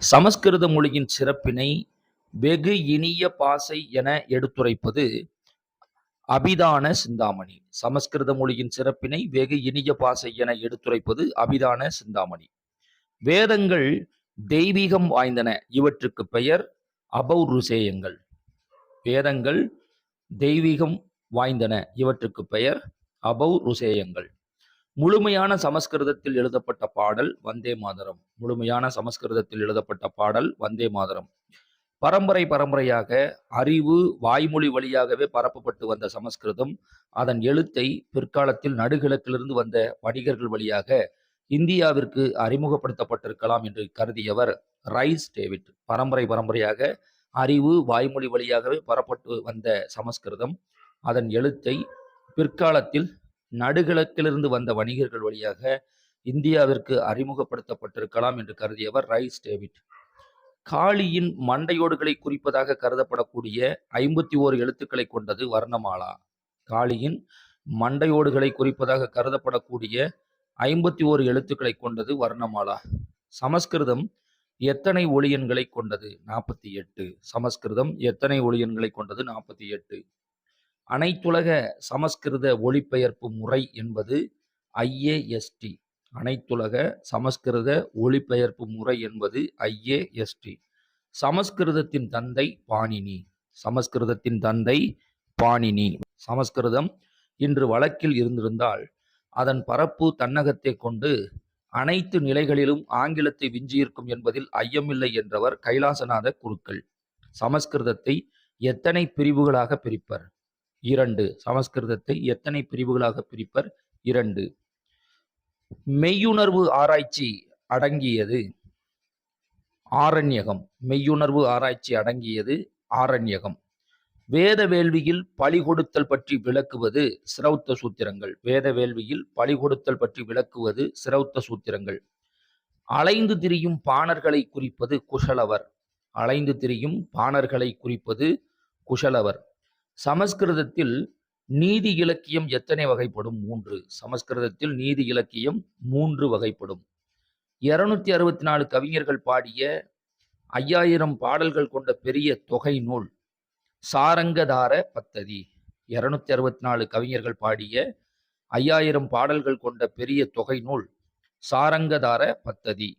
சமஸ்கிருத மொழியின் சிறப்பினை வெகு இனிய பாசை என எடுத்துரைப்பது அபிதான சிந்தாமணி. சமஸ்கிருத மொழியின் சிறப்பினை வெகு இனிய பாசை என எடுத்துரைப்பது அபிதான சிந்தாமணி. வேதங்கள் தெய்வீகம் வாய்ந்தன. இவற்றுக்கு பெயர் அபௌருசேயங்கள். வேதங்கள் தெய்வீகம் வாய்ந்தன. இவற்றுக்கு பெயர் அபௌருசேயங்கள். முழுமையான சமஸ்கிருதத்தில் எழுதப்பட்ட பாடல் வந்தே மாதரம். முழுமையான சமஸ்கிருதத்தில் எழுதப்பட்ட பாடல் வந்தே மாதரம். பரம்பரை பரம்பரையாக அறிவு வாய்மொழி வழியாகவே பரப்பப்பட்டு வந்த சமஸ்கிருதம் அதன் எழுத்தை பிற்காலத்தில் நடுகிழக்கிலிருந்து வந்த வணிகர்கள் வழியாக இந்தியாவிற்கு அறிமுகப்படுத்தப்பட்டிருக்கலாம் என்று கருதியவர் ரைஸ் டேவிட். பரம்பரை பரம்பரையாக அறிவு வாய்மொழி வழியாகவே பரப்பட்டு வந்த சமஸ்கிருதம் அதன் எழுத்தை பிற்காலத்தில் நடுகிழக்கிலிருந்து வந்த வணிகர்கள் வழியாக இந்தியாவிற்கு அறிமுகப்படுத்தப்பட்டிருக்கலாம் என்று கருதியவர் ரைஸ் டேவிட். காளியின் மண்டையோடுகளை குறிப்பதாக கருதப்படக்கூடிய ஐம்பத்தி ஓரு எழுத்துக்களை கொண்டது வர்ணமாலா. காளியின் மண்டையோடுகளை குறிப்பதாக கருதப்படக்கூடிய ஐம்பத்தி ஓரு எழுத்துக்களை கொண்டது வர்ணமாலா. சமஸ்கிருதம் எத்தனை ஒளியன்களை கொண்டது? நாற்பத்தி எட்டு. சமஸ்கிருதம் எத்தனை ஒளியன்களை கொண்டது? நாற்பத்தி எட்டு. அனைத்துலக சமஸ்கிருத ஒளிபெயர்ப்பு முறை என்பது ஐஏஎஸ்டி. அனைத்துலக சமஸ்கிருத ஒளிபெயர்ப்பு முறை என்பது ஐஏஎஸ்டி. சமஸ்கிருதத்தின் தந்தை பாணினி. சமஸ்கிருதத்தின் தந்தை பாணினி. சமஸ்கிருதம் இன்று வழக்கில் இருந்திருந்தால் அதன் பரப்பு தன்னகத்தை கொண்டு அனைத்து நிலைகளிலும் ஆங்கிலத்தை விஞ்சியிருக்கும் என்பதில் ஐயமில்லை என்றவர் கைலாசநாத குருக்கள். சமஸ்கிருதத்தை எத்தனை பிரிவுகளாக பிரிப்பர்? இரண்டு. சமஸ்கிருதத்தை எத்தனை பிரிவுகளாக பிரிப்பர்? இரண்டு. மெய்யுணர்வு ஆராய்ச்சி அடங்கியது. ஆரண்யகம். மெய்யுணர்வு ஆராய்ச்சி அடங்கியது. ஆரண்யகம். வேத வேள்வியில் பழி கொடுத்தல் பற்றி விளக்குவது சிரௌத்த சூத்திரங்கள். வேத வேள்வியில் பழி கொடுத்தல் பற்றி விளக்குவது சிரௌத்த சூத்திரங்கள். அலைந்து திரியும் பாணர்களை குறிப்பது குஷலவர். அலைந்து திரியும் பாணர்களை குறிப்பது குஷலவர். சமஸ்கிருதத்தில் நீதி இலக்கியம் எத்தனை வகைப்படும்? மூன்று. சமஸ்கிருதத்தில் நீதி இலக்கியம் மூன்று வகைப்படும். இருநூத்தி அறுபத்தி நாலு கவிஞர்கள் பாடிய ஐயாயிரம் பாடல்கள் கொண்ட பெரிய தொகை நூல் சாரங்கதார பத்ததி. இருநூத்தி அறுபத்தி நாலு கவிஞர்கள் பாடிய ஐயாயிரம் பாடல்கள் கொண்ட பெரிய தொகை நூல் சாரங்கதார பத்ததி.